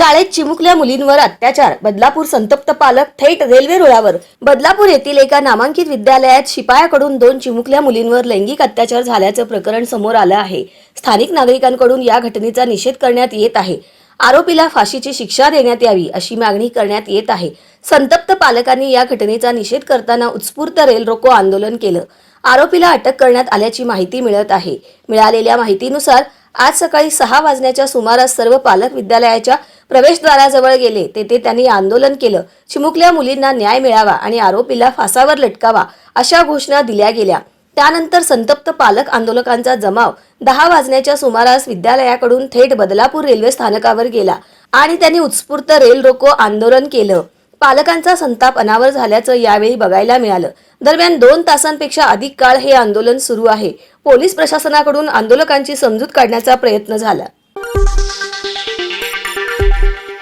शाळेत चिमुकल्या मुलींवर अत्याचार. बदलापूर संतप्त पालक थेट रेल्वे रुळावर. बदलापूर येथील एका नामांकित विद्यालयात शिपायाकडून दोन चिमुकल्या मुलींवर लैंगिक अत्याचार झाल्याचं प्रकरण समोर आलं आहे. स्थानिक नागरिकांकडून या घटनेचा निषेध करण्यात येत आहे. आरोपीला फाशीची शिक्षा देण्यात यावी अशी मागणी करण्यात येत आहे. संतप्त पालकांनी या घटनेचा निषेध करताना उत्स्फूर्त रेल रोको आंदोलन केलं. आरोपीला अटक करण्यात आल्याची माहिती मिळत आहे. मिळालेल्या माहितीनुसार आज सकाळी सहा वाजण्याच्या सुमारास सर्व पालक विद्यालयाच्या प्रवेशद्वाराजवळ गेले तेथे त्यांनी आंदोलन केलं. चिमुकल्या मुलींना न्याय मिळावा आणि आरोपीला फासावर लटकावा अशा घोषणा दिल्या गेल्या. त्यानंतर संतप्त पालक आंदोलकांचा जमाव दहा वाजण्याच्या सुमारास विद्यालयाकडून थेट बदलापूर रेल्वे स्थानकावर गेला आणि त्यांनी उत्स्फूर्त रेल रोको आंदोलन केलं. पालकांचा संताप अनावर झाल्याचं यावेळी बघायला मिळालं. दरम्यान दोन तासांपेक्षा अधिक काळ हे आंदोलन सुरू आहे. पोलीस प्रशासनाकडून आंदोलकांची समजूत काढण्याचा प्रयत्न झाला.